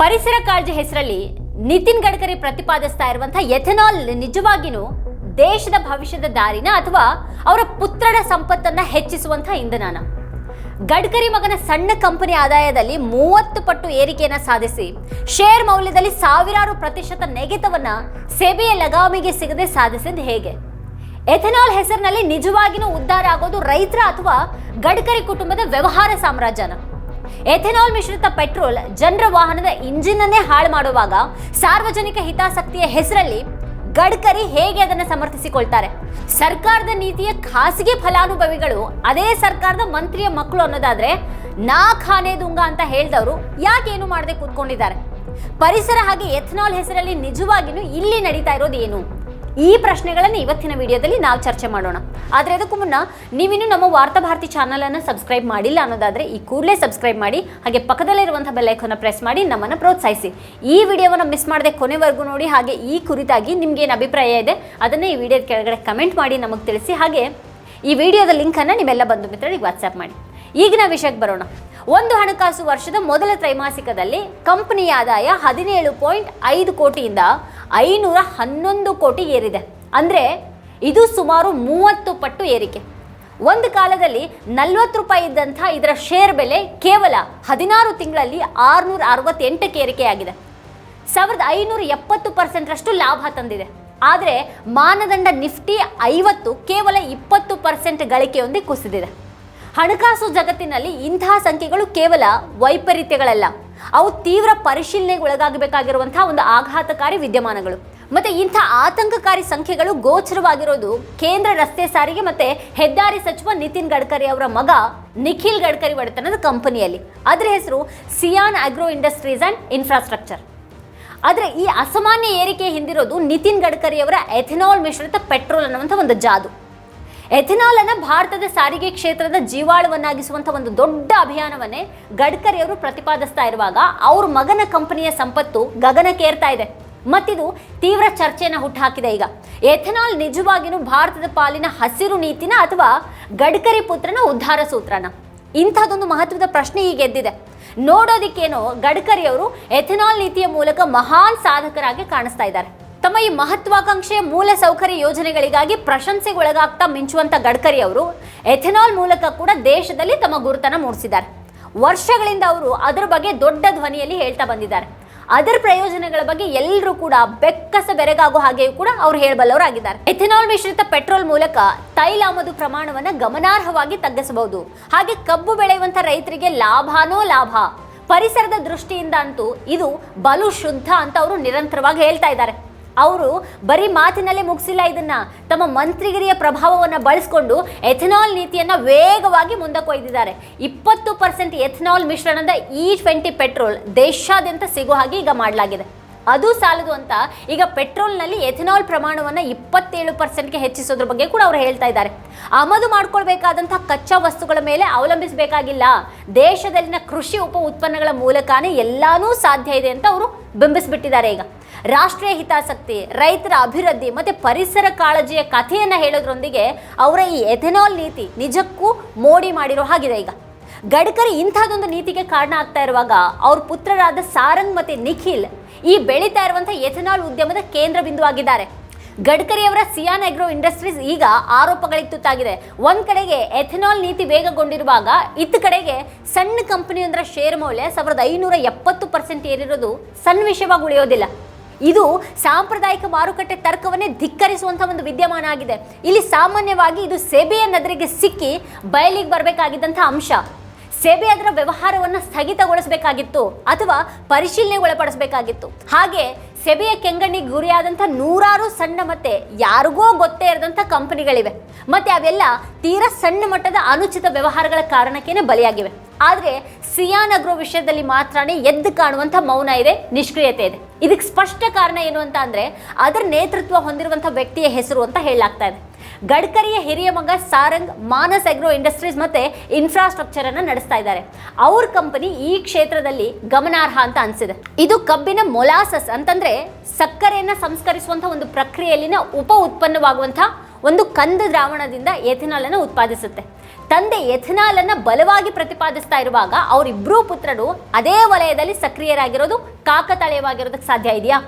ಪರಿಸರ ಕಾಳಜಿ ಹೆಸರಲ್ಲಿ ನಿತಿನ್ ಗಡ್ಕರಿ ಪ್ರತಿಪಾದಿಸ್ತಾ ಇರುವಂತಹ ಎಥೆನಾಲ್ ನಿಜವಾಗಿಯೂ ದೇಶದ ಭವಿಷ್ಯದ ದಾರಿನ ಅಥವಾ ಅವರ ಪುತ್ರರ ಸಂಪತ್ತನ್ನ ಹೆಚ್ಚಿಸುವಂತಹ ಇಂಧನನ. ಗಡ್ಕರಿ ಮಗನ ಸಣ್ಣ ಕಂಪನಿ ಆದಾಯದಲ್ಲಿ ಮೂವತ್ತು ಪಟ್ಟು ಏರಿಕೆಯನ್ನ ಸಾಧಿಸಿ, ಶೇರ್ ಮೌಲ್ಯದಲ್ಲಿ ಸಾವಿರಾರು ಪ್ರತಿಶತ ನೆಗೆತವನ್ನ ಸೆಬೆಯ ಲಗಾಮಿಗೆ ಸಿಗದೆ ಸಾಧಿಸಿದ್ದು ಹೇಗೆ? ಎಥೆನಾಲ್ ಹೆಸರಿನಲ್ಲಿ ನಿಜವಾಗಿಯೂ ಉದ್ಧಾರ ಆಗೋದು ರೈತರ ಅಥವಾ ಗಡ್ಕರಿ ಕುಟುಂಬದ ವ್ಯವಹಾರ ಸಾಮ್ರಾಜ್ಯನ? ಎಥೆನಾಲ್ ಮಿಶ್ರಿತ ಪೆಟ್ರೋಲ್ ಜನರ ವಾಹನದ ಇಂಜಿನ್ ಅನ್ನೇ ಹಾಳು ಮಾಡುವಾಗ ಸಾರ್ವಜನಿಕ ಹಿತಾಸಕ್ತಿಯ ಹೆಸರಲ್ಲಿ ಗಡ್ಕರಿ ಹೇಗೆ ಅದನ್ನು ಸಮರ್ಥಿಸಿಕೊಳ್ತಾರೆ? ಸರ್ಕಾರದ ನೀತಿಯ ಖಾಸಗಿ ಫಲಾನುಭವಿಗಳು, ಅದೇ ಸರ್ಕಾರದ ಮಂತ್ರಿಯ ಮಕ್ಕಳು ಅನ್ನೋದಾದ್ರೆ ನಾ ಖಾನೆ ದುಂಗ ಅಂತ ಹೇಳ್ದವರು ಏನು ಮಾಡದೆ ಕೂತ್ಕೊಂಡಿದ್ದಾರೆ? ಪರಿಸರ ಹಾಗೆ ಎಥನಾಲ್ ಹೆಸರಲ್ಲಿ ನಿಜವಾಗಿಯೂ ಇಲ್ಲಿ ನಡೀತಾ ಇರೋದು ಏನು? ಈ ಪ್ರಶ್ನೆಗಳನ್ನು ಇವತ್ತಿನ ವಿಡಿಯೋದಲ್ಲಿ ನಾವು ಚರ್ಚೆ ಮಾಡೋಣ. ಆದರೆ ಅದಕ್ಕೂ ಮುನ್ನ ನೀವಿನ್ನು ನಮ್ಮ ವಾರ್ತಾ ಭಾರತಿ ಚಾನಲ್ ಅನ್ನು ಸಬ್ಸ್ಕ್ರೈಬ್ ಮಾಡಿಲ್ಲ ಅನ್ನೋದಾದ್ರೆ ಈ ಕೂಡಲೇ ಸಬ್ಸ್ಕ್ರೈಬ್ ಮಾಡಿ, ಹಾಗೆ ಪಕ್ಕದಲ್ಲಿರುವಂತಹ ಬೆಲ್ ಐಕಾನ್ ಪ್ರೆಸ್ ಮಾಡಿ, ನಮ್ಮನ್ನು ಪ್ರೋತ್ಸಾಹಿಸಿ. ಈ ವಿಡಿಯೋವನ್ನು ಮಿಸ್ ಮಾಡದೆ ಕೊನೆವರೆಗೂ ನೋಡಿ, ಹಾಗೆ ಈ ಕುರಿತಾಗಿ ನಿಮ್ಗೆ ಏನು ಅಭಿಪ್ರಾಯ ಇದೆ, ಅದನ್ನ ಈ ವಿಡಿಯೋದ ಕೆಳಗಡೆ ಕಮೆಂಟ್ ಮಾಡಿ ನಮಗೆ ತಿಳಿಸಿ. ಹಾಗೆ ಈ ವಿಡಿಯೋದ ಲಿಂಕನ್ನು ನಿಮ್ಮೆಲ್ಲ ಬಂಧು ಮಿತ್ರರಿಗೆ ವಾಟ್ಸ್ಆ್ಯಪ್ ಮಾಡಿ. ಈಗಿನ ವಿಷಯಕ್ಕೆ ಬರೋಣ. ಒಂದು ಹಣಕಾಸು ವರ್ಷದ ಮೊದಲ ತ್ರೈಮಾಸಿಕದಲ್ಲಿ ಕಂಪನಿಯ ಆದಾಯ ಹದಿನೇಳು ಪಾಯಿಂಟ್ ಐದು ಕೋಟಿಯಿಂದ ಐನೂರ ಹನ್ನೊಂದು ಕೋಟಿ ಏರಿದೆ. ಅಂದರೆ ಇದು ಸುಮಾರು ಮೂವತ್ತು ಪಟ್ಟು ಏರಿಕೆ. ಒಂದು ಕಾಲದಲ್ಲಿ ನಲವತ್ತು ರೂಪಾಯಿ ಇದ್ದಂಥ ಇದರ ಶೇರ್ ಬೆಲೆ ಕೇವಲ ಹದಿನಾರು ತಿಂಗಳಲ್ಲಿ ಆರುನೂರ ಅರವತ್ತೆಂಟಕ್ಕೆ ಏರಿಕೆಯಾಗಿದೆ. ಸಾವಿರದ ಐನೂರ ಎಪ್ಪತ್ತು ಪರ್ಸೆಂಟ್ರಷ್ಟು ಲಾಭ ತಂದಿದೆ. ಆದರೆ ಮಾನದಂಡ ನಿಫ್ಟಿ ಐವತ್ತು ಕೇವಲ ಇಪ್ಪತ್ತು ಪರ್ಸೆಂಟ್ ಗಳಿಕೆಯೊಂದಿಗೆ ಕುಸಿದಿದೆ. ಹಣಕಾಸು ಜಗತ್ತಿನಲ್ಲಿ ಇಂತಹ ಸಂಖ್ಯೆಗಳು ಕೇವಲ ವೈಪರೀತ್ಯಗಳಲ್ಲ. ಅವು ತೀವ್ರ ಪರಿಶೀಲನೆಗೆ ಒಳಗಾಗಬೇಕಾಗಿರುವಂತಹ ಒಂದು ಆಘಾತಕಾರಿ ವಿದ್ಯಮಾನಗಳು. ಮತ್ತೆ ಇಂಥ ಆತಂಕಕಾರಿ ಸಂಖ್ಯೆಗಳು ಗೋಚರವಾಗಿರೋದು ಕೇಂದ್ರ ರಸ್ತೆ ಸಾರಿಗೆ ಮತ್ತೆ ಹೆದ್ದಾರಿ ಸಚಿವ ನಿತಿನ್ ಗಡ್ಕರಿ ಅವರ ಮಗ ನಿಖಿಲ್ ಗಡ್ಕರಿ ಒಡೆತನದ ಕಂಪನಿಯಲ್ಲಿ. ಅದರ ಹೆಸರು Cian agro industries and infrastructure. ಆದರೆ ಈ ಅಸಾಮಾನ್ಯ ಏರಿಕೆ ಹಿಂದಿರೋದು ನಿತಿನ್ ಗಡ್ಕರಿಯವರ ಎಥೆನಾಲ್ ಮಿಶ್ರಿತ ಪೆಟ್ರೋಲ್ ಅನ್ನುವಂಥ ಒಂದು ಜಾದು. ಎಥೆನಾಲ್ ಅನ್ನ ಭಾರತದ ಸಾರಿಗೆ ಕ್ಷೇತ್ರದ ಜೀವಾಳವನ್ನಾಗಿಸುವಂಥ ಒಂದು ದೊಡ್ಡ ಅಭಿಯಾನವನ್ನೇ ಗಡ್ಕರಿ ಅವರು ಪ್ರತಿಪಾದಿಸ್ತಾ ಇರುವಾಗ ಅವ್ರ ಮಗನ ಕಂಪನಿಯ ಸಂಪತ್ತು ಗಗನಕ್ಕೇರ್ತಾ ಇದೆ. ಮತ್ತಿದು ತೀವ್ರ ಚರ್ಚೆಯನ್ನು ಹುಟ್ಟುಹಾಕಿದೆ ಈಗ. ಎಥೆನಾಲ್ ನಿಜವಾಗಿಯೂ ಭಾರತದ ಪಾಲಿನ ಹಸಿರು ನೀತಿನ ಅಥವಾ ಗಡ್ಕರಿ ಪುತ್ರನ ಉದ್ಧಾರ ಸೂತ್ರನ? ಇಂಥದ್ದೊಂದು ಮಹತ್ವದ ಪ್ರಶ್ನೆ ಈಗ ಎದ್ದಿದೆ. ನೋಡೋದಿಕ್ಕೇನೋ ಗಡ್ಕರಿಯವರು ಎಥೆನಾಲ್ ನೀತಿಯ ಮೂಲಕ ಮಹಾನ್ ಸಾಧಕರಾಗಿ ಕಾಣಿಸ್ತಾ ಇದ್ದಾರೆ. ತಮ್ಮ ಈ ಮಹತ್ವಾಕಾಂಕ್ಷೆಯ ಮೂಲ ಸೌಕರ್ಯ ಯೋಜನೆಗಳಿಗಾಗಿ ಪ್ರಶಂಸೆಗೆ ಒಳಗಾಗ್ತಾ ಮಿಂಚುವಂತ ಗಡ್ಕರಿ ಅವರು ಎಥೆನಾಲ್ ಮೂಲಕ ಕೂಡ ದೇಶದಲ್ಲಿ ತಮ್ಮ ಗುರುತನ ಮೂಡಿಸಿದ್ದಾರೆ. ವರ್ಷಗಳಿಂದ ಅವರು ಅದರ ಬಗ್ಗೆ ದೊಡ್ಡ ಧ್ವನಿಯಲ್ಲಿ ಹೇಳ್ತಾ ಬಂದಿದ್ದಾರೆ. ಅದರ ಪ್ರಯೋಜನಗಳ ಬಗ್ಗೆ ಎಲ್ಲರೂ ಕೂಡ ಬೆಕ್ಕಸ ಬೆರಗಾಗೋ ಹಾಗೆಯೂ ಕೂಡ ಅವ್ರು ಹೇಳಬಲ್ಲವರಾಗಿದ್ದಾರೆ. ಎಥೆನಾಲ್ ಮಿಶ್ರಿತ ಪೆಟ್ರೋಲ್ ಮೂಲಕ ತೈಲ ಆಮದು ಪ್ರಮಾಣವನ್ನು ಗಮನಾರ್ಹವಾಗಿ ತಗ್ಗಿಸಬಹುದು. ಹಾಗೆ ಕಬ್ಬು ಬೆಳೆಯುವಂಥ ರೈತರಿಗೆ ಲಾಭನೋ ಲಾಭ. ಪರಿಸರದ ದೃಷ್ಟಿಯಿಂದ ಅಂತೂ ಇದು ಬಲು ಶುದ್ಧ ಅಂತ ಅವರು ನಿರಂತರವಾಗಿ ಹೇಳ್ತಾ ಇದ್ದಾರೆ. ಅವರು ಬರೀ ಮಾತಿನಲ್ಲೇ ಮುಗಿಸಿಲ್ಲ ಇದನ್ನ. ತಮ್ಮ ಮಂತ್ರಿಗಿರಿಯ ಪ್ರಭಾವವನ್ನು ಬಳಸ್ಕೊಂಡು ಎಥೆನಾಲ್ ನೀತಿಯನ್ನ ವೇಗವಾಗಿ ಮುಂದಕ್ಕೆ ಒಯ್ದಿದ್ದಾರೆ. ಇಪ್ಪತ್ತು ಪರ್ಸೆಂಟ್ ಎಥೆನಾಲ್ ಮಿಶ್ರಣದ ಇ ಟ್ವೆಂಟಿ ಪೆಟ್ರೋಲ್ ದೇಶಾದ್ಯಂತ ಸಿಗೋ ಹಾಗೆ ಈಗ ಮಾಡಲಾಗಿದೆ. ಅದು ಸಾಲದು ಅಂತ ಈಗ ಪೆಟ್ರೋಲ್ನಲ್ಲಿ ಎಥೆನಾಲ್ ಪ್ರಮಾಣವನ್ನು ಇಪ್ಪತ್ತೇಳು ಪರ್ಸೆಂಟ್ಗೆ ಹೆಚ್ಚಿಸೋದ್ರ ಬಗ್ಗೆ ಕೂಡ ಅವರು ಹೇಳ್ತಾ ಇದ್ದಾರೆ. ಆಮದು ಮಾಡ್ಕೊಳ್ಬೇಕಾದಂತಹ ಕಚ್ಚಾ ವಸ್ತುಗಳ ಮೇಲೆ ಅವಲಂಬಿಸಬೇಕಾಗಿಲ್ಲ. ದೇಶದಲ್ಲಿನ ಕೃಷಿ ಉಪ ಉತ್ಪನ್ನಗಳ ಮೂಲಕನೇ ಎಲ್ಲಾನೂ ಸಾಧ್ಯ ಇದೆ ಅಂತ ಅವರು ಬಿಂಬಿಸಿಬಿಟ್ಟಿದ್ದಾರೆ ಈಗ. ರಾಷ್ಟ್ರೀಯ ಹಿತಾಸಕ್ತಿ, ರೈತರ ಅಭಿವೃದ್ಧಿ ಮತ್ತು ಪರಿಸರ ಕಾಳಜಿಯ ಕಥೆಯನ್ನು ಹೇಳೋದ್ರೊಂದಿಗೆ ಅವರ ಈ ಎಥೆನಾಲ್ ನೀತಿ ನಿಜಕ್ಕೂ ಮೋಡಿ ಮಾಡಿರೋ ಹಾಗಿದೆ ಈಗ. ಗಡ್ಕರಿ ಇಂಥದ್ದೊಂದು ನೀತಿಗೆ ಕಾರಣ ಆಗ್ತಾ ಇರುವಾಗ ಅವ್ರ ಪುತ್ರರಾದ ಸಾರಂಗ್ ಮತ್ತು ನಿಖಿಲ್ ಈ ಬೆಳೀತಾ ಇರುವಂಥ ಎಥೆನಾಲ್ ಉದ್ಯಮದ ಕೇಂದ್ರ ಗಡ್ಕರಿ ಅವರ ಸಿಯಾನ್ ಎಗ್ರೋ ಇಂಡಸ್ಟ್ರೀಸ್ ಈಗ ಆರೋಪಗಳಿಗೆ ತುತ್ತಾಗಿದೆ. ಒಂದು ಕಡೆಗೆ ಎಥೆನಾಲ್ ನೀತಿ ವೇಗಗೊಂಡಿರುವಾಗ ಇತ್ತ ಕಡೆಗೆ ಸಣ್ಣ ಕಂಪನಿಯೊಂದರ ಶೇರ್ ಮೌಲ್ಯ ಸಾವಿರದ ಐನೂರ ಎಪ್ಪತ್ತು ಪರ್ಸೆಂಟ್ ಏರಿರೋದು ಸಣ್ಣ ಉಳಿಯೋದಿಲ್ಲ. ಇದು ಸಾಂಪ್ರದಾಯಿಕ ಮಾರುಕಟ್ಟೆ ತರ್ಕವನ್ನೇ ಧಿಕ್ಕರಿಸುವಂತಹ ಒಂದು ವಿದ್ಯಮಾನ ಆಗಿದೆ ಇಲ್ಲಿ ಸಾಮಾನ್ಯವಾಗಿ ಇದು ಸೆಬೆಯ ನದರಿಗೆ ಸಿಕ್ಕಿ ಬಯಲಿಗೆ ಬರಬೇಕಾಗಿದ್ದಂಥ ಅಂಶ. ಸೆಬೆ ಅದರ ವ್ಯವಹಾರವನ್ನು ಸ್ಥಗಿತಗೊಳಿಸಬೇಕಾಗಿತ್ತು ಅಥವಾ ಪರಿಶೀಲನೆಗೆ ಒಳಪಡಿಸಬೇಕಾಗಿತ್ತು ಹಾಗೆ ಸೆಬೆಯ ಕೆಂಗಣ್ಣಿಗೆ ಗುರಿಯಾದಂಥ ನೂರಾರು ಸಣ್ಣ ಮತ್ತೆ ಯಾರಿಗೋ ಗೊತ್ತೇ ಇರದಂಥ ಕಂಪನಿಗಳಿವೆ. ಮತ್ತೆ ಅವೆಲ್ಲ ತೀರಾ ಸಣ್ಣ ಮಟ್ಟದ ಅನುಚಿತ ವ್ಯವಹಾರಗಳ ಕಾರಣಕ್ಕೇನೆ ಬಲಿಯಾಗಿವೆ. ಆದರೆ ಸಿಯಾನ್ ಅಗ್ರೋ ವಿಷಯದಲ್ಲಿ ಮಾತ್ರನೇ ಎದ್ದು ಕಾಣುವಂಥ ಮೌನ ಇದೆ, ನಿಷ್ಕ್ರಿಯತೆ ಇದೆ. ಇದಕ್ಕೆ ಸ್ಪಷ್ಟ ಕಾರಣ ಏನು ಅಂತ ಅಂದರೆ ಅದರ ನೇತೃತ್ವ ಹೊಂದಿರುವಂಥ ವ್ಯಕ್ತಿಯ ಹೆಸರು ಅಂತ ಹೇಳಲಾಗ್ತಾ ಇದೆ. ಗಡ್ಕರಿಯ ಹಿರಿಯ ಮಗ ಸಾರಂಗ್ ಮಾನಸ್ ಅಗ್ರೋ ಇಂಡಸ್ಟ್ರೀಸ್ ಮತ್ತೆ ಇನ್ಫ್ರಾಸ್ಟ್ರಕ್ಚರ್ ಅನ್ನ ನಡೆಸ್ತಾ ಇದ್ದಾರೆ. ಅವ್ರ ಕಂಪನಿ ಈ ಕ್ಷೇತ್ರದಲ್ಲಿ ಗಮನಾರ್ಹ ಅಂತ ಅನ್ಸಿದೆ. ಇದು ಕಬ್ಬಿನ ಮೊಲಾಸಸ್ ಅಂತಂದ್ರೆ ಸಕ್ಕರೆಯನ್ನ ಸಂಸ್ಕರಿಸುವಂತ ಒಂದು ಪ್ರಕ್ರಿಯೆಯಲ್ಲಿನ ಉಪ ಉತ್ಪನ್ನವಾಗುವಂತಹ ಒಂದು ಕಂದು ದ್ರಾವಣದಿಂದ ಎಥೆನಾಲ್ ಅನ್ನು ಉತ್ಪಾದಿಸುತ್ತೆ. ತಂದೆ ಎಥನಾಲ್ ಅನ್ನ ಬಲವಾಗಿ ಪ್ರತಿಪಾದಿಸ್ತಾ ಇರುವಾಗ ಅವರಿಬ್ಬರೂ ಪುತ್ರರು ಅದೇ ವಲಯದಲ್ಲಿ ಸಕ್ರಿಯರಾಗಿರೋದು ಕಾಕತಾಳೀಯವಾಗಿರೋದಕ್ಕೆ ಸಾಧ್ಯ ಇದೆಯಾ?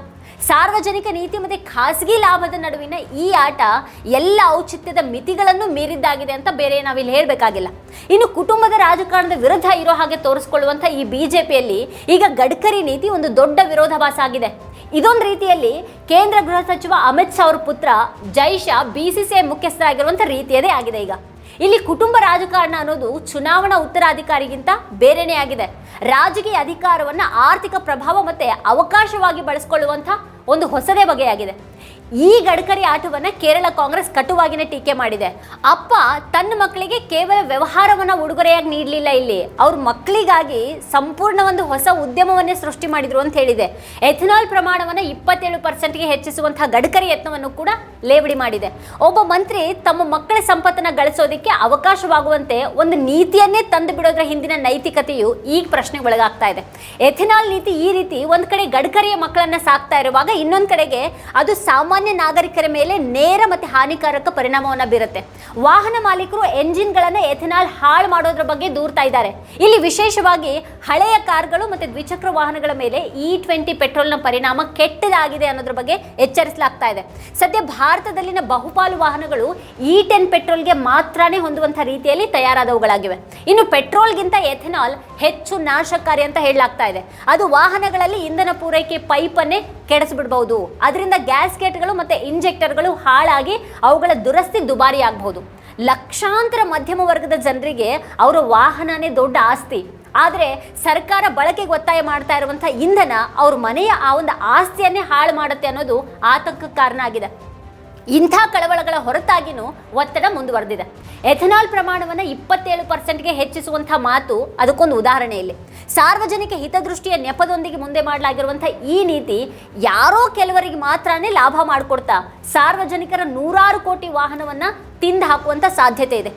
ಸಾರ್ವಜನಿಕ ನೀತಿ ಮತ್ತು ಖಾಸಗಿ ಲಾಭದ ನಡುವಿನ ಈ ಆಟ ಎಲ್ಲ ಔಚಿತ್ಯದ ಮಿತಿಗಳನ್ನು ಮೀರಿದ್ದಾಗಿದೆ ಅಂತ ಬೇರೆ ನಾವಿಲ್ಲಿ ಹೇಳಬೇಕಾಗಿಲ್ಲ. ಇನ್ನು ಕುಟುಂಬದ ರಾಜಕಾರಣದ ವಿರುದ್ಧ ಇರೋ ಹಾಗೆ ತೋರಿಸ್ಕೊಳ್ಳುವಂಥ ಈ ಬಿಜೆಪಿಯಲ್ಲಿ ಈಗ ಗಡ್ಕರಿ ನೀತಿ ಒಂದು ದೊಡ್ಡ ವಿರೋಧಾಭಾಸ ಆಗಿದೆ. ಇದೊಂದು ರೀತಿಯಲ್ಲಿ ಕೇಂದ್ರ ಗೃಹ ಸಚಿವ ಅಮಿತ್ ಶಾ ಅವರ ಪುತ್ರ Jay Shah B C C I ಮುಖ್ಯಸ್ಥರಾಗಿರುವಂಥ ರೀತಿಯದೇ ಆಗಿದೆ ಈಗ. ಇಲ್ಲಿ ಕುಟುಂಬ ರಾಜಕಾರಣ ಅನ್ನೋದು ಚುನಾವಣಾ ಉತ್ತರಾಧಿಕಾರಿಗಿಂತ ಬೇರೆನೇ ಆಗಿದೆ. ರಾಜಕೀಯ ಅಧಿಕಾರವನ್ನು ಆರ್ಥಿಕ ಪ್ರಭಾವ ಮತ್ತೆ ಅವಕಾಶವಾಗಿ ಬಳಸಿಕೊಳ್ಳುವಂಥ ಒಂದು ಹೊಸದೇ ಬಗೆಯಾಗಿದೆ. ಈ ಗಡ್ಕರಿ ಆಟವನ್ನ ಕೇರಳ ಕಾಂಗ್ರೆಸ್ ಕಟುವಾಗಿನೇ ಟೀಕೆ ಮಾಡಿದೆ. ಅಪ್ಪ ತನ್ನ ಮಕ್ಕಳಿಗೆ ಕೇವಲ ವ್ಯವಹಾರವನ್ನ ಉಡುಗೊರೆಯಾಗಿ ನೀಡಲಿಲ್ಲ ಇಲ್ಲಿ. ಅವ್ರ ಮಕ್ಕಳಿಗಾಗಿ ಸಂಪೂರ್ಣ ಒಂದು ಹೊಸ ಉದ್ಯಮವನ್ನೇ ಸೃಷ್ಟಿ ಮಾಡಿದ್ರು ಅಂತ ಹೇಳಿದೆ. ಎಥನಾಲ್ ಪ್ರಮಾಣವನ್ನ ಇಪ್ಪತ್ತೇಳು ಪರ್ಸೆಂಟ್ಗೆ ಹೆಚ್ಚಿಸುವಂತಹ ಗಡ್ಕರಿ ಯತ್ನವನ್ನು ಕೂಡ ಲೇವಡಿ ಮಾಡಿದೆ. ಒಬ್ಬ ಮಂತ್ರಿ ತಮ್ಮ ಮಕ್ಕಳ ಸಂಪತ್ತನ್ನು ಗಳಿಸೋದಕ್ಕೆ ಅವಕಾಶವಾಗುವಂತೆ ಒಂದು ನೀತಿಯನ್ನೇ ತಂದು ಬಿಡೋದ್ರ ಹಿಂದಿನ ನೈತಿಕತೆಯು ಈಗ ಪ್ರಶ್ನೆಗೆ ಒಳಗಾಗ್ತಾ ಇದೆ. ಎಥೆನಾಲ್ ನೀತಿ ಈ ರೀತಿ ಒಂದು ಕಡೆ ಗಡ್ಕರಿಯ ಮಕ್ಕಳನ್ನ ಸಾಕ್ತಾ ಇರುವಾಗ ಇನ್ನೊಂದು ಕಡೆಗೆ ಅದು ಸಾಮಾನ್ಯ ನಾಗರಿಕರ ಮೇಲೆ ನೇರ ಮತ್ತು ಹಾನಿಕಾರಕ ಪರಿಣಾಮವನ್ನ ಬೀರುತ್ತೆ. ವಾಹನ ಮಾಲೀಕರು ಎಂಜಿನ್ಗಳನ್ನ ಎಥೆನಾಲ್ ಹಾಳು ಮಾಡೋದ್ರ ಬಗ್ಗೆ ದೂರ್ತಾ ಇದ್ದಾರೆ. ಇಲ್ಲಿ ವಿಶೇಷವಾಗಿ ಹಳೆಯ ಕಾರ್ಗಳು ಮತ್ತೆ ದ್ವಿಚಕ್ರ ವಾಹನಗಳ ಮೇಲೆ ಇ ಟ್ವೆಂಟಿ ಪೆಟ್ರೋಲ್ನ ಪರಿಣಾಮ ಕೆಟ್ಟದಾಗಿದೆ ಅನ್ನೋದ್ರ ಬಗ್ಗೆ ಎಚ್ಚರಿಸಲಾಗ್ತಾ ಇದೆ. ಸದ್ಯ ಭಾರತದಲ್ಲಿನ ಬಹುಪಾಲು ವಾಹನಗಳು ಇ ಟೆನ್ ಪೆಟ್ರೋಲ್ಗೆ ಮಾತ್ರನೇ ಹೊಂದುವಂಥ ರೀತಿಯಲ್ಲಿ ತಯಾರಾದವುಗಳಾಗಿವೆ. ಇನ್ನು ಪೆಟ್ರೋಲ್ಗಿಂತ ಎಥೆನಾಲ್ ಹೆಚ್ಚು ನಾಶಕಾರಿ ಅಂತ ಹೇಳಲಾಗ್ತಾ ಇದೆ. ಅದು ವಾಹನಗಳಲ್ಲಿ ಇಂಧನ ಪೂರೈಕೆ ಪೈಪನ್ನೇ ಕೆಡಿಸ್ಬಿಡ್ಬಹುದು. ಅದರಿಂದ ಗ್ಯಾಸ್ಕೆಟ್ಗಳು ಮತ್ತೆ ಇಂಜೆಕ್ಟರ್ಗಳು ಹಾಳಾಗಿ ಅವುಗಳ ದುರಸ್ತಿ ದುಬಾರಿ ಆಗಬಹುದು. ಲಕ್ಷಾಂತರ ಮಧ್ಯಮ ವರ್ಗದ ಜನರಿಗೆ ಅವರ ವಾಹನನೇ ದೊಡ್ಡ ಆಸ್ತಿ. ಆದರೆ ಸರ್ಕಾರ ಬಳಕೆಗೆ ಒತ್ತಾಯ ಮಾಡ್ತಾ ಇರುವಂಥ ಇಂಧನ ಅವ್ರ ಮನೆಯ ಆ ಒಂದು ಆಸ್ತಿಯನ್ನೇ ಹಾಳು ಮಾಡುತ್ತೆ ಅನ್ನೋದು ಆತಂಕ ಕಾರಣ ಆಗಿದೆ. ಇಂಥ ಕಳವಳಗಳ ಹೊರತಾಗಿನೂ ಒತ್ತಡ ಮುಂದುವರೆದಿದೆ. ಎಥನಾಲ್ ಪ್ರಮಾಣವನ್ನು ಇಪ್ಪತ್ತೇಳು ಪರ್ಸೆಂಟ್ಗೆ ಹೆಚ್ಚಿಸುವಂಥ ಮಾತು ಅದಕ್ಕೊಂದು ಉದಾಹರಣೆ ಇಲ್ಲಿ. ಸಾರ್ವಜನಿಕ ಹಿತದೃಷ್ಟಿಯ ನೆಪದೊಂದಿಗೆ ಮುಂದೆ ಮಾಡಲಾಗಿರುವಂಥ ಈ ನೀತಿ ಯಾರೋ ಕೆಲವರಿಗೆ ಮಾತ್ರನೇ ಲಾಭ ಮಾಡಿಕೊಡ್ತಾ ಸಾರ್ವಜನಿಕರ ನೂರಾರು ಕೋಟಿ ವಾಹನವನ್ನು ತಿಂದು ಹಾಕುವಂಥ ಸಾಧ್ಯತೆ ಇದೆ.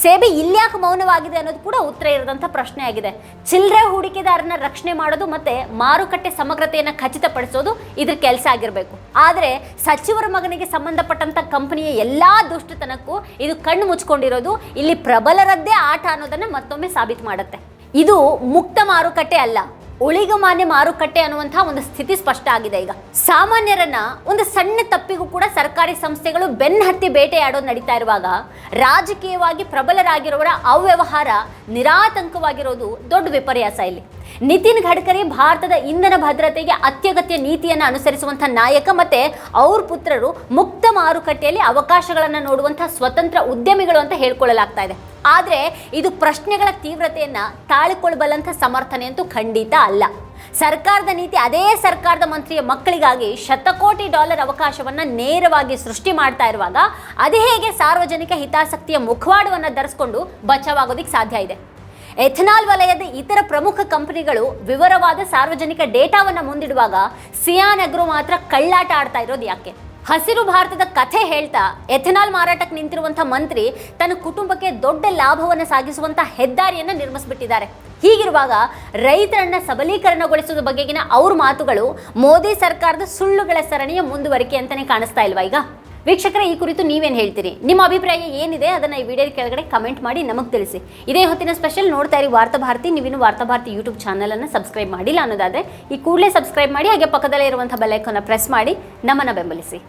ಸೇಬಿ ಇಲ್ಯಾಕೆ ಮೌನವಾಗಿದೆ ಅನ್ನೋದು ಕೂಡ ಉತ್ತರ ಇರದಂಥ ಪ್ರಶ್ನೆ ಆಗಿದೆ ಚಿಲ್ಲರೆ ಹೂಡಿಕೆದಾರನ ರಕ್ಷಣೆ ಮಾಡೋದು ಮತ್ತೆ ಮಾರುಕಟ್ಟೆ ಸಮಗ್ರತೆಯನ್ನು ಖಚಿತಪಡಿಸೋದು ಇದ್ರ ಕೆಲಸ ಆಗಿರಬೇಕು. ಆದರೆ ಸಚಿವರ ಮಗನಿಗೆ ಸಂಬಂಧಪಟ್ಟಂತ ಕಂಪನಿಯ ಎಲ್ಲಾ ದುಷ್ಟತನಕ್ಕೂ ಇದು ಕಣ್ಣು ಮುಚ್ಕೊಂಡಿರೋದು ಇಲ್ಲಿ ಪ್ರಬಲರದ್ದೇ ಆಟ ಅನ್ನೋದನ್ನ ಮತ್ತೊಮ್ಮೆ ಸಾಬೀತು ಮಾಡುತ್ತೆ. ಇದು ಮುಕ್ತ ಮಾರುಕಟ್ಟೆ ಅಲ್ಲ. ಉಳಿಗಮಾನ್ಯ ಮಾರುಕಟ್ಟೆ ಅನ್ನುವಂತಹ ಒಂದು ಸ್ಥಿತಿ ಸ್ಪಷ್ಟ ಆಗಿದೆ ಈಗ. ಸಾಮಾನ್ಯರನ್ನ ಒಂದು ಸಣ್ಣ ತಪ್ಪಿಗೂ ಕೂಡ ಸರ್ಕಾರಿ ಸಂಸ್ಥೆಗಳು ಬೆನ್ನ ಹತ್ತಿ ಬೇಟೆಯಾಡೋದು ನಡೀತಾ ಇರುವಾಗ ರಾಜಕೀಯವಾಗಿ ಪ್ರಬಲರಾಗಿರುವವರ ಅವ್ಯವಹಾರ ನಿರಾತಂಕವಾಗಿರೋದು ದೊಡ್ಡ ವಿಪರ್ಯಾಸ ಇಲ್ಲಿ. ನಿತಿನ್ ಗಡ್ಕರಿ ಭಾರತದ ಇಂಧನ ಭದ್ರತೆಗೆ ಅತ್ಯಗತ್ಯ ನೀತಿಯನ್ನು ಅನುಸರಿಸುವಂಥ ನಾಯಕ ಮತ್ತೆ ಅವ್ರ ಪುತ್ರರು ಮುಕ್ತ ಮಾರುಕಟ್ಟೆಯಲ್ಲಿ ಅವಕಾಶಗಳನ್ನು ನೋಡುವಂಥ ಸ್ವತಂತ್ರ ಉದ್ಯಮಿಗಳು ಅಂತ ಹೇಳ್ಕೊಳ್ಳಲಾಗ್ತಾ ಇದೆ. ಆದರೆ ಇದು ಪ್ರಶ್ನೆಗಳ ತೀವ್ರತೆಯನ್ನ ತಾಳಿಕೊಳ್ಳಬಲ್ಲಂಥ ಸಮರ್ಥನೆ ಅಂತೂ ಖಂಡಿತ ಅಲ್ಲ. ಸರ್ಕಾರದ ನೀತಿ ಅದೇ ಸರ್ಕಾರದ ಮಂತ್ರಿಯ ಮಕ್ಕಳಿಗಾಗಿ ಶತಕೋಟಿ ಡಾಲರ್ ಅವಕಾಶವನ್ನ ನೇರವಾಗಿ ಸೃಷ್ಟಿ ಮಾಡ್ತಾ ಇರುವಾಗ ಅದು ಹೇಗೆ ಸಾರ್ವಜನಿಕ ಹಿತಾಸಕ್ತಿಯ ಮುಖವಾಡವನ್ನು ಧರಿಸ್ಕೊಂಡು ಬಚಾವಾಗೋದಿಕ್ಕೆ ಸಾಧ್ಯ ಇದೆ. ಎಥನಾಲ್ ವಲಯದ ಇತರ ಪ್ರಮುಖ ಕಂಪನಿಗಳು ವಿವರವಾದ ಸಾರ್ವಜನಿಕ ಡೇಟಾವನ್ನು ಮುಂದಿಡುವಾಗ ಸಿಯಾನ್ ಅಗ್ರೋ ಮಾತ್ರ ಕಳ್ಳಾಟ ಆಡ್ತಾ ಇರೋದು ಯಾಕೆ? ಹಸಿರು ಭಾರತದ ಕಥೆ ಹೇಳ್ತಾ ಎಥೆನಾಲ್ ಮಾರಾಟಕ್ಕೆ ನಿಂತಿರುವಂಥ ಮಂತ್ರಿ ತನ್ನ ಕುಟುಂಬಕ್ಕೆ ದೊಡ್ಡ ಲಾಭವನ್ನು ಸಾಗಿಸುವಂಥ ಹೆದ್ದಾರಿಯನ್ನು ನಿರ್ಮಿಸಿಬಿಟ್ಟಿದ್ದಾರೆ. ಹೀಗಿರುವಾಗ ರೈತರನ್ನ ಸಬಲೀಕರಣಗೊಳಿಸುವ ಬಗೆಗಿನ ಅವ್ರ ಮಾತುಗಳು ಮೋದಿ ಸರ್ಕಾರದ ಸುಳ್ಳುಗಳ ಸರಣಿಯ ಮುಂದುವರಿಕೆ ಅಂತಲೇ ಕಾಣಿಸ್ತಾ ಇಲ್ವಾ ಈಗ? ವೀಕ್ಷಕರೇ, ಈ ಕುರಿತು ನೀವೇನು ಹೇಳ್ತೀರಿ? ನಿಮ್ಮ ಅಭಿಪ್ರಾಯ ಏನಿದೆ? ಅದನ್ನು ಈ ವಿಡಿಯೋ ಕೆಳಗಡೆ ಕಮೆಂಟ್ ಮಾಡಿ ನಮಗೆ ತಿಳಿಸಿ. ಇದೇ ಹೊತ್ತಿನ ಸ್ಪೆಷಲ್ ನೋಡ್ತಾ ಇರಿ ವಾರ್ತಾಭಾರತಿ ನೀವಿನ್ನು ವಾರ್ತಾ ಭಾರತಿ ಯೂಟ್ಯೂಬ್ ಚಾನಲನ್ನು ಸಬ್ಸ್ಕ್ರೈಬ್ ಮಾಡಿಲ್ಲ ಅನ್ನೋದಾದರೆ, ಈ ಕೂಡಲೇ ಸಬ್ಸ್ಕ್ರೈಬ್ ಮಾಡಿ, ಹಾಗೆ ಪಕ್ಕದಲ್ಲೇ ಇರುವಂಥ ಬೆಲೈಕನ್ನು ಪ್ರೆಸ್ ಮಾಡಿ, ನಮ್ಮನ್ನು ಬೆಂಬಲಿಸಿ.